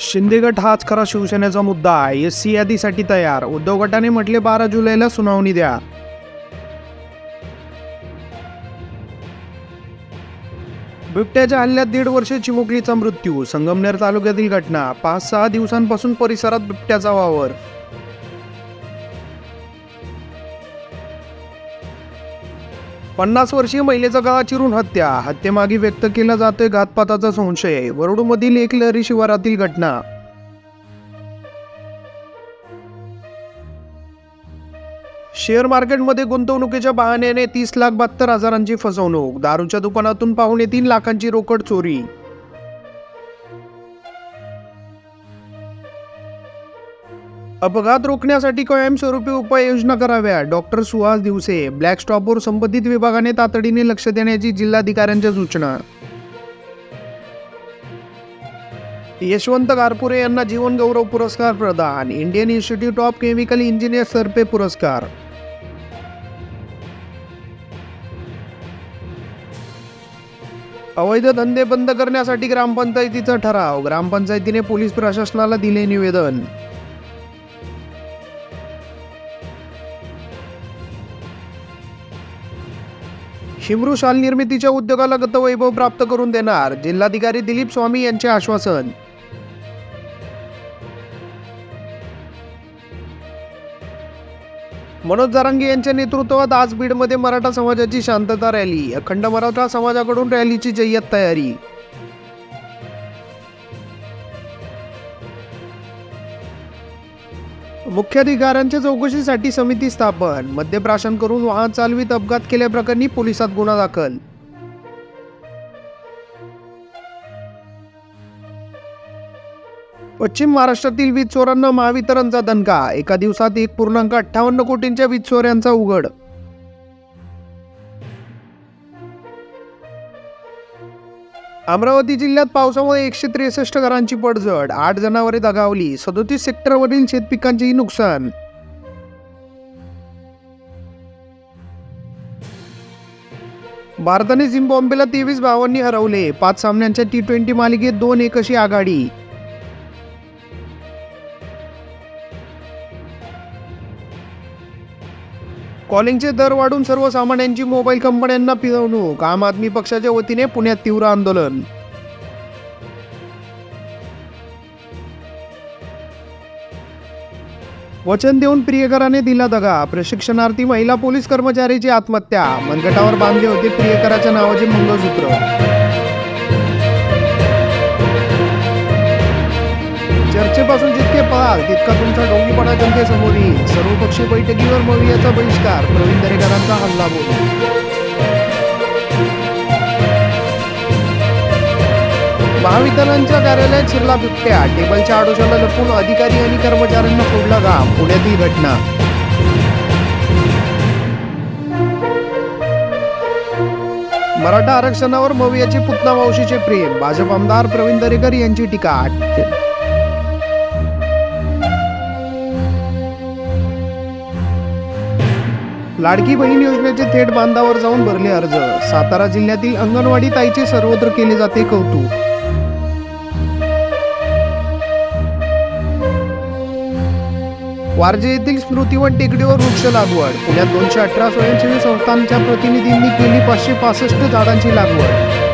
शिंदे गट हाच खरा शिवसेनेचा मुद्दा एस सी यादीसाठी तयार. उद्धव गटाने म्हटले बारा जुलैला सुनावणी द्या. बिबट्याच्या हल्ल्यात दीड वर्ष चिमुकलीचा मृत्यू. संगमनेर तालुक्यातील घटना. पाच सहा दिवसांपासून परिसरात बिबट्याचा वावर. पन्नास वर्षीय महिलेचा गळा चिरून हत्या. हत्येमागे व्यक्त केला जातोय घातपाताचा संशय. वरुडमधील एक लहरी शिवारातील घटना. शेअर मार्केटमध्ये गुंतवणुकीच्या बहाण्याने तीस लाख बहात्तर हजारांची फसवणूक. दारूच्या दुकानातून पाहुणे तीन लाखांची रोकड चोरी. अपघात रोखण्यासाठी कायमस्वरूपी उपाययोजना कराव्या. डॉक्टर सुहास दिवसे ब्लॅक स्टॉपवर संबंधित विभागाने तातडीने लक्ष देण्याची जिल्हाधिकाऱ्यांच्या सूचना. यशवंत गारपुरे यांना जीवन गौरव पुरस्कार प्रदान Indian Institute of Chemical Engineers तर्फे पुरस्कार. अवैध धंदे बंद करण्यासाठी ग्रामपंचायतीचा ठराव ग्रामपंचायतीने पोलीस प्रशासनाला दिले निवेदन. शिमरू शाल निर्मितीच्या उद्योगाला गतवैभव प्राप्त करून देणार जिल्हाधिकारी दिलीप स्वामी यांचे आश्वासन. मनोज जारांगे यांच्या नेतृत्वात आज बीडमध्ये मराठा समाजाची शांतता रॅली. अखंड मराठा समाजाकडून रॅलीची जय्यत तयारी. मुख्याधिकाऱ्यांच्या चौकशीसाठी समिती स्थापन. मद्यप्राशन करून वाहन चालवीत अपघात केल्याप्रकरणी पोलिसात गुन्हा दाखल. पश्चिम महाराष्ट्रातील वीज चोरांना महावितरणचा दणका. एका दिवसात एक पूर्णांक अठ्ठावन्न कोटींच्या वीज चोऱ्यांचा उघड. अमरावती जिल्ह्यात पावसामुळे एकशे त्रेसष्ट घरांची पडझड. आठ जनावरे दगावली. सदोतीस सेक्टरवरील शेतपिकांचेही नुकसान. भारताने झिम्बाब्वेला तेवीस धावांनी हरवले. पाच सामन्यांच्या टी ट्वेंटी मालिकेत दोन एक अशी आघाडी. कॉलिंगचे दर वाढून सर्वसामान्यांची मोबाईल कंपन्यांना पिळवणूक आम आदमी पक्षाच्या वतीने पुण्यात तीव्र आंदोलन. वचन देऊन प्रियकराने दिला दगा प्रशिक्षणार्थी महिला पोलीस कर्मचारीची आत्महत्या. मनगटावर बांधले होते प्रियकराच्या नावाचे मंगळसूत्र. आजपासून जितके पळाल तितका तुमचा डोंगीपणा जनतेसमोर येईल. सर्वपक्षीय बैठकीवर मवियाचा बहिष्कार. प्रवीण दरेकरांचा हल्ला बोल महावितरणच्या कार्यालयात शिरला बिबट्या. टेबलच्या आडोशाला लपून अधिकारी आणि कर्मचाऱ्यांना फोडला घाम. पुण्यातील घटना. मराठा आरक्षणावर मवियाचे पुतना मावशीचे प्रेम. भाजप आमदार प्रवीण दरेकर यांची टीका. लाडकी बहीण योजनेचे थेट बांधावर जाऊन भरले अर्ज. सातारा जिल्ह्यातील अंगणवाडी ताईचे सर्वत्र केले जाते कौतुक. वारजे येथील स्मृतिवन टेकडीवर वृक्ष लागवड. पुण्यात दोनशे अठरा स्वयंसेवी संस्थांच्या प्रतिनिधींनी केली पाचशे पासष्ट झाडांची लागवड.